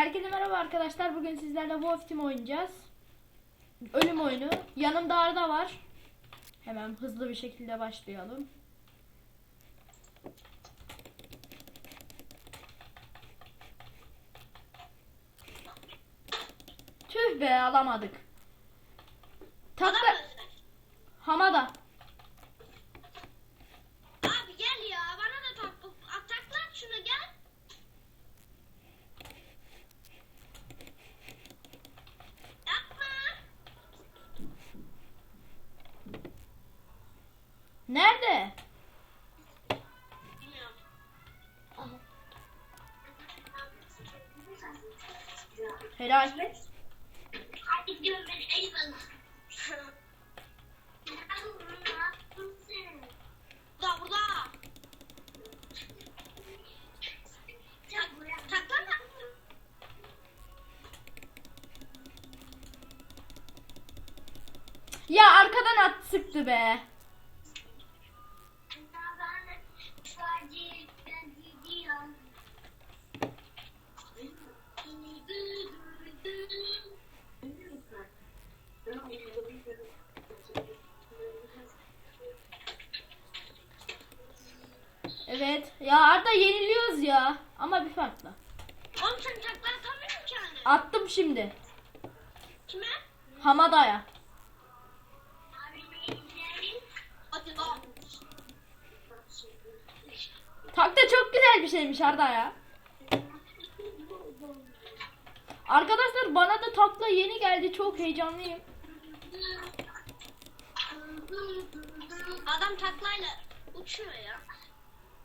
Herkese merhaba arkadaşlar. Bugün sizlerle Wolf Team oynayacağız. Ölüm oyunu. Yanımda Arda var. Hemen hızlı bir şekilde başlayalım. Tüh be alamadık. Takla Hamada. Abi gel ya bana da tak ataklat şunu gel. Yapma. Nerede? Bilmiyorum. Helal. Hadi diyorum ben eyvallah. Burada burada. Tak, taklama. Ya arkadan at sıktı be. Evet. Ya Arda yeniliyoruz ya. Ama bir farkla. Oğlum sen takla atamıyorsun ki hani. Attım şimdi. Kime? Hamada'ya. Takla çok güzel bir şeymiş Arda ya. Arkadaşlar bana da takla yeni geldi. Çok heyecanlıyım. Adam taklayla uçuyor ya.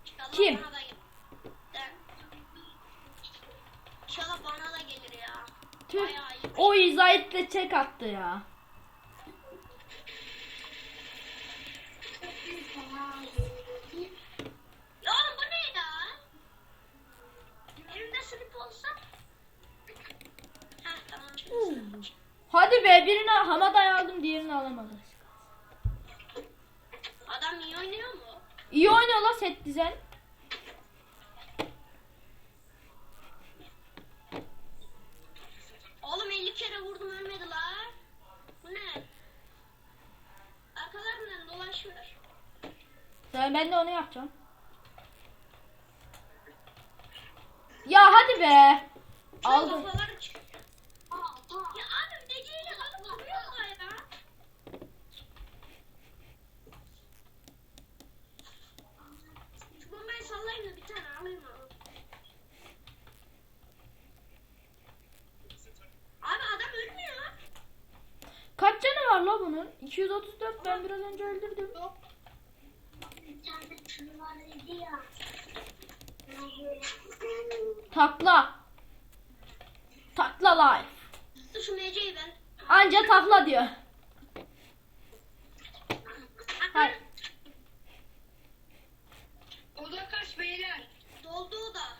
İnşallah Kim? Bana da. Ben- İnşallah bana da gelir ya. Tüh. O izayetle çek attı ya. Ya oğlum bu ne ya? Elimde slip olsa. Heh tamam. şimdi. Hadi be birini Hamada'ya aldım diğerini alamadım. Adam iyi oynuyor mu? İyi oynuyor la set dizen. Oğlum 50 kere vurdum ölmedi la. Bu ne? Arkalarından dolaşıyor. Sen ben de onu yapacağım. Ya hadi be. Aldım. Kafaları çıkıyor. Ya abi deceyle alıp vuruyorlar ya. Şu bombayı sallayayım da bir tane alayım abi. Abi adam ölmüyor. Kaç canı var la bunun? 234 ben biraz önce öldürdüm. Takla. Takla life. Anca takla diyor. Hayır. Oda kaç beyler? Doldu o da.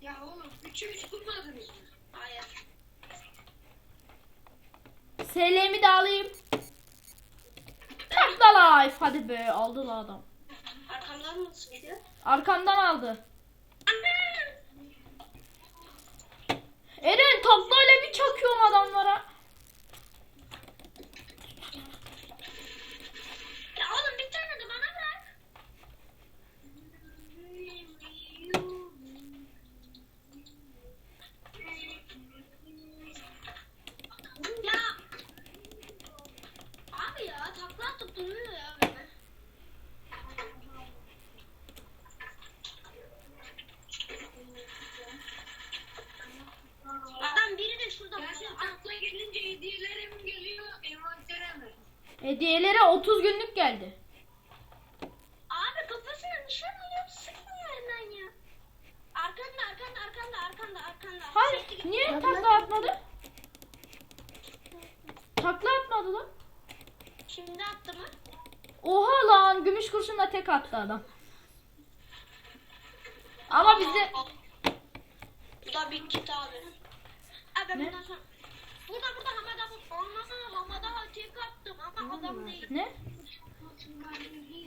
Ya oğlum üçü üç kurmadınız mı? Hayır. SL'mi de alayım. Takla life. Hadi be aldı la adam. Arkamdan mı sıkıyor? Arkamdan aldı. Eren taklayla bir çakıyorum adamlara. Ya oğlum bir tane de bana bırak. Ya. Abi ya takla atıp duruyor ya beni. Adam biri de şurada Ya pusuyor. sen akla gelince hediyelerim geliyor envantere mi? Hediyelere 30 günlük geldi. Abi kafasına nişan alıyor sıkmıyor hemen ya. Arkanda arkanda arkanda arkanda arkanda. Hayır. Git. Niye takla atmadı? Takla atmadı lan. Şimdi attı mı? Oha lan gümüş kurşunla tek attı adam. Ama bizde Bu da bir kit abi. Abi Ne? bundan sonra... Burada burada Hamada bu. Olmasa Hamada tek attım ama adam değil. ne?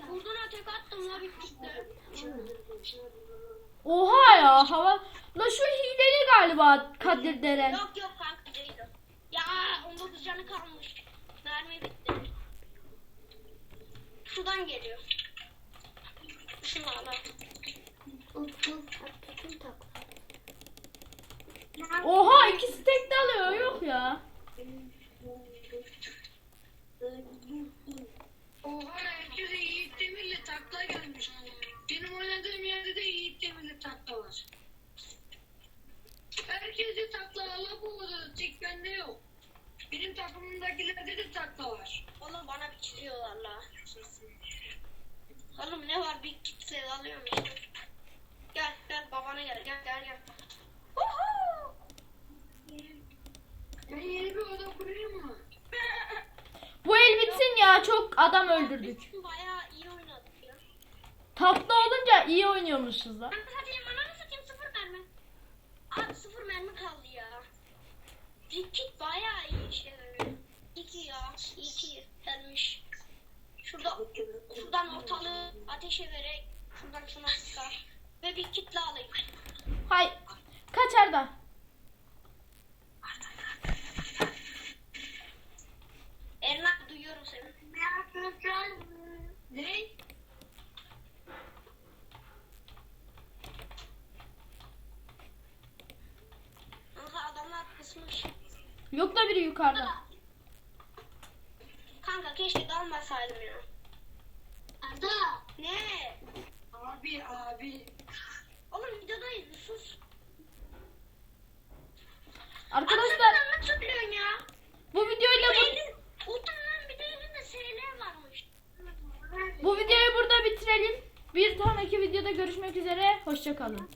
Vurduna tek attım la kitle. Oha ya hava. La şu hileli galiba Kadir Deren. Yok yok kanka değil o. Ya 19 canı kalmış. Mermi bitti. Şuradan geliyor. Şunu al al. Oha ikisi tek de alıyor yok ya. Oha herkese Yiğit Demir'le takla gelmiş. Benim oynadığım yerde de Yiğit Demir'le takla var. Herkese takla ala bu odada. Tek bende yok. Benim takımımdakilerde de takla var. Oğlum bana biçiliyorlar la. Oğlum ne var bir kitle alıyorum işte. Gel gel babana gel gel gel gel. Uhu! Ben yeni bir oda kurayım mı? Bu el bitsin ya çok adam öldürdük. Biz bayağı iyi oynadık ya. Tatlı olunca iyi oynuyormuşuz da. Ananı satayım ananı satayım sıfır mermi. Abi sıfır mermi kaldı ya. Bir kit bayağı iyi yarıyor. İki ya. iki gelmiş. Şurada şuradan ortalığı ateşe vererek şuradan şuna sıkar. Ve bir kitle alayım. Hay kaç Arda? Ernak duyuyorum seni. Ne? Aha adamlar kısmış. Yok da biri yukarıda. Kanka keşke dalmasaydım ya. Arda. Ne? Abi abi. Oğlum videodayız sus. Arkadaşlar Arkadaşlar ne tutuyorsun ya? bu videoyla bu, Elin, utanın bir de elinde SL varmış. bu videoyu burada bitirelim. Bir sonraki videoda görüşmek üzere. Hoşçakalın.